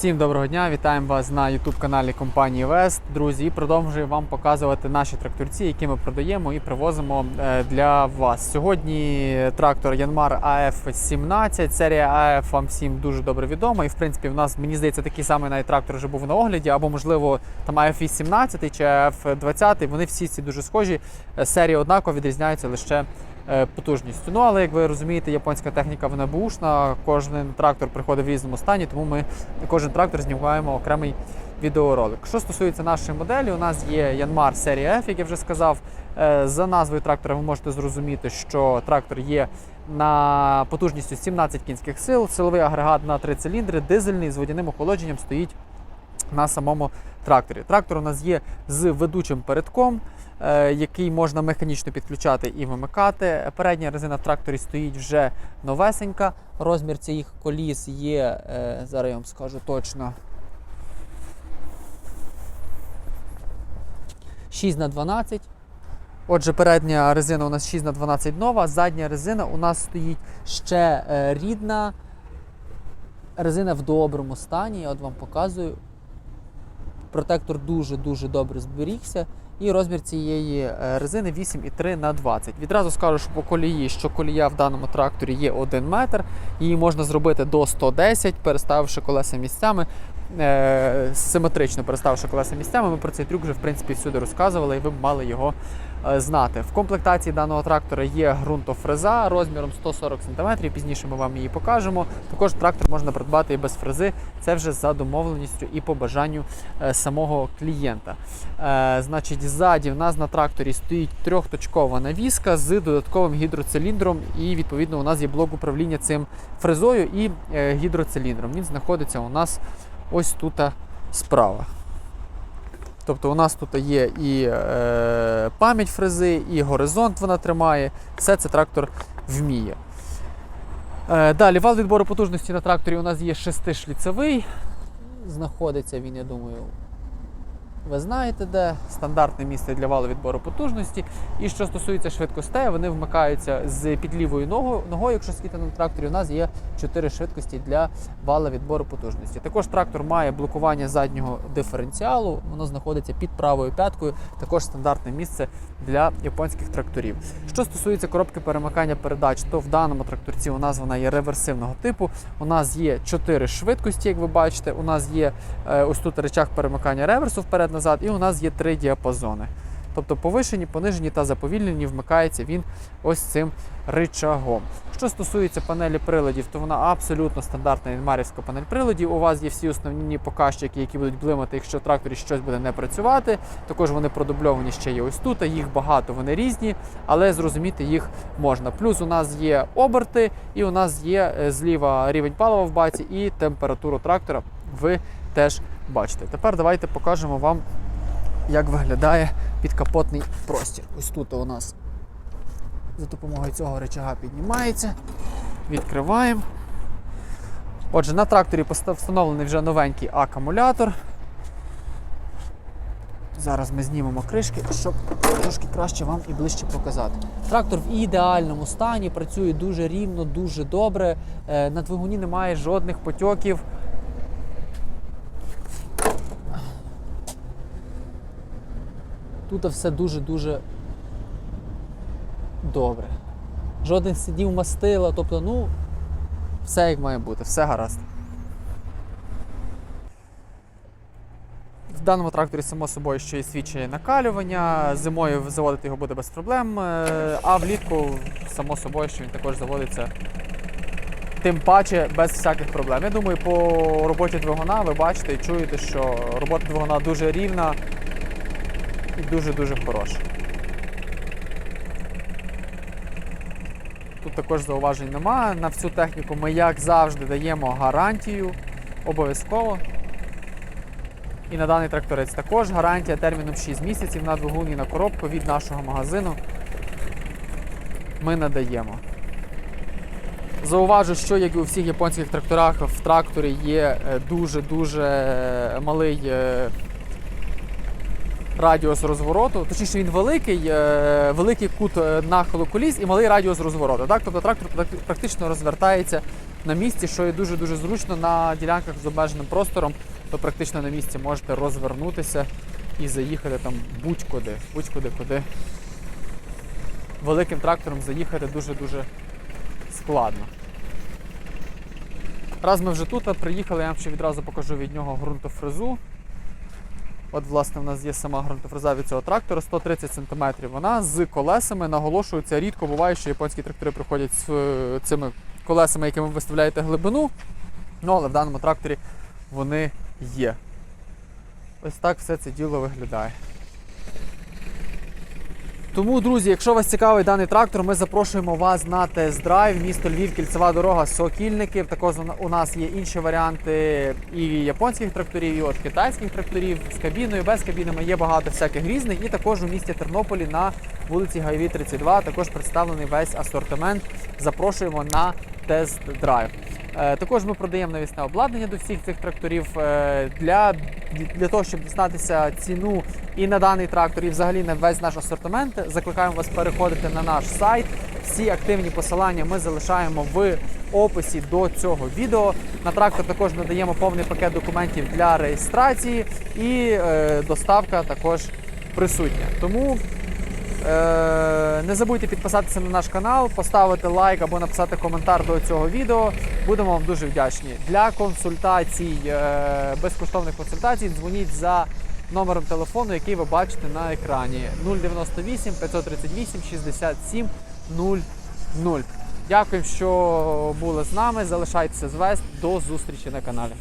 Всім доброго дня! Вітаємо вас на youtube каналі компанії Вест. Друзі, і продовжую вам показувати наші тракторці, які ми продаємо і привозимо е, для вас. Сьогодні трактор Yanmar AF17, серія AF вам всім дуже добре відома. І в принципі, в нас мені здається, такий самий навіть трактор вже був на огляді, або можливо там AF18 чи AF20. Вони всі ці дуже схожі. Е, Серії однаково відрізняються лише потужністю. Ну але як ви розумієте, японська техніка вона бушна. Кожен трактор приходить в різному стані, тому ми кожен трактор знімаємо окремий відеоролик. Що стосується нашої моделі, у нас є Yanmar серія F, як я вже сказав. Е, За назвою трактора ви можете зрозуміти, що трактор є на потужністю 17 кінських сил, силовий агрегат на 3 циліндри, дизельний з водяним охолодженням стоїть на самому тракторі. Трактор у нас є з ведучим передком, е, який можна механічно підключати і вимикати. Передня резина в тракторі стоїть вже новесенька. Розмір цих коліс є, е, зараз я вам скажу точно. 6 на 12. Отже, передня резина у нас 6 на 12 нова, задня резина у нас стоїть ще е, рідна. Резина в доброму стані, я от вам показую. Протектор дуже-дуже добре зберігся. І розмір цієї е, резини 8,3 на 20. Відразу скажу, що по колії, що колія в даному тракторі є 1 метр. Її можна зробити до 110, переставивши колеса місцями. е, Симетрично переставши колеса місцями. Ми про цей трюк вже в принципі всюди розказували, і ви б мали його знати. В комплектації даного трактора є ґрунтофреза розміром 140 см. Пізніше ми вам її покажемо. Також трактор можна придбати і без фрези. Це вже за домовленістю і по бажанню е, самого клієнта. Е, Значить, ззаді в нас на тракторі стоїть трьохточкова навіска з додатковим гідроциліндром, і відповідно у нас є блок управління цим фрезою і е, гідроциліндром. Він знаходиться у нас ось тут справа. Тобто у нас тут є і е, пам'ять фрези, і горизонт вона тримає. Все це трактор вміє. Е, далі вал відбору потужності на тракторі у нас є шестишліцевий. Знаходиться він, я думаю, ви знаєте де. Стандартне місце для валу відбору потужності. І що стосується швидкостей, вони вмикаються з під лівою ногою. Якщо сидіти на тракторі, у нас є 4 швидкості для вала відбору потужності. Також трактор має блокування заднього диференціалу, воно знаходиться під правою п'яткою. Також стандартне місце для японських тракторів. Що стосується коробки перемикання передач, то в даному тракторці у нас вона є реверсивного типу. У нас є 4 швидкості, як ви бачите. У нас є е, ось тут речах перемикання реверсу вперед-назад, і у нас є три діапазони. Тобто повишені, понижені та заповільнені вмикається він ось цим рычагом. Що стосується панелі приладів, то вона абсолютно стандартна інмарівська панель приладів. У вас є всі основні показчики, які будуть блимати, якщо в тракторі щось буде не працювати. Також вони продубльовані ще є ось тут. Їх багато, вони різні, але зрозуміти їх можна. Плюс у нас є оберти, і у нас є е, зліва рівень палива в баці і температуру трактора. Ви теж бачите. Тепер давайте покажемо вам, як виглядає підкапотний простір. Ось тут у нас за допомогою цього рычага піднімається. Відкриваємо. Отже, на тракторі встановлений вже новенький акумулятор. Зараз ми знімемо кришки, щоб трошки краще вам і ближче показати. Трактор в ідеальному стані, працює дуже рівно, дуже добре. Е, На двигуні немає жодних потьоків. Тут все дуже-дуже добре. Жодних слідів мастила, тобто, ну, все як має бути, все гаразд. В даному тракторі, само собою, що і свідчає накалювання. Зимою заводити його буде без проблем, е, а влітку, само собою, що він також заводиться тим паче без всяких проблем. Я думаю, по роботі двигуна ви бачите і чуєте, що робота двигуна дуже рівна дуже-дуже хороша. Тут також зауважень немає. На всю техніку ми, як завжди, даємо гарантію обов'язково. І на даний тракторець також гарантія терміном 6 місяців на двигун і на коробку від нашого магазину ми надаємо. Зауважу, що як і у всіх японських тракторах, в тракторі є е, дуже-дуже малий е, радіус розвороту. Точніше, він великий, е, великий кут е, нахилу коліс і малий радіус розвороту. Так? Тобто трактор практично розвертається на місці, що є дуже-дуже зручно на ділянках з обмеженим простором. Ви практично на місці можете розвернутися і заїхати там будь-куди, будь-куди, куди. Великим трактором заїхати дуже-дуже складно. Раз ми вже тут приїхали, я вам ще відразу покажу від нього ґрунтофрезу. От, власне, в нас є сама ґрунтофреза від цього трактора 130 см. Вона з колесами наголошується. Рідко буває, що японські трактори приходять з е, цими колесами, якими ви виставляєте глибину. Ну, але в даному тракторі вони є. Ось так все це діло виглядає. Тому, друзі, якщо вас цікавий даний трактор, ми запрошуємо вас на тест-драйв. Місто Львів, кільцева дорога, Сокільників. Також у нас є інші варіанти і японських тракторів, і от китайських тракторів з кабіною, без кабінами. Є багато всяких різних. І також у місті Тернополі на вулиці Гайві 32 також представлений весь асортимент. Запрошуємо на тест-драйв. Е, Також ми продаємо навісне обладнання до всіх цих тракторів Е, для, для того, щоб дізнатися ціну і на даний трактор, і взагалі на весь наш асортимент. Закликаємо вас переходити на наш сайт. Всі активні посилання ми залишаємо в описі до цього відео. На трактор також надаємо повний пакет документів для реєстрації і е, доставка також присутня. Тому не забудьте підписатися на наш канал, поставити лайк або написати коментар до цього відео. Будемо вам дуже вдячні. Для консультацій, е, безкоштовних консультацій, дзвоніть за номером телефону, який ви бачите на екрані 098 538 67 00. Дякую, що були з нами. Залишайтеся з Вест. До зустрічі на каналі.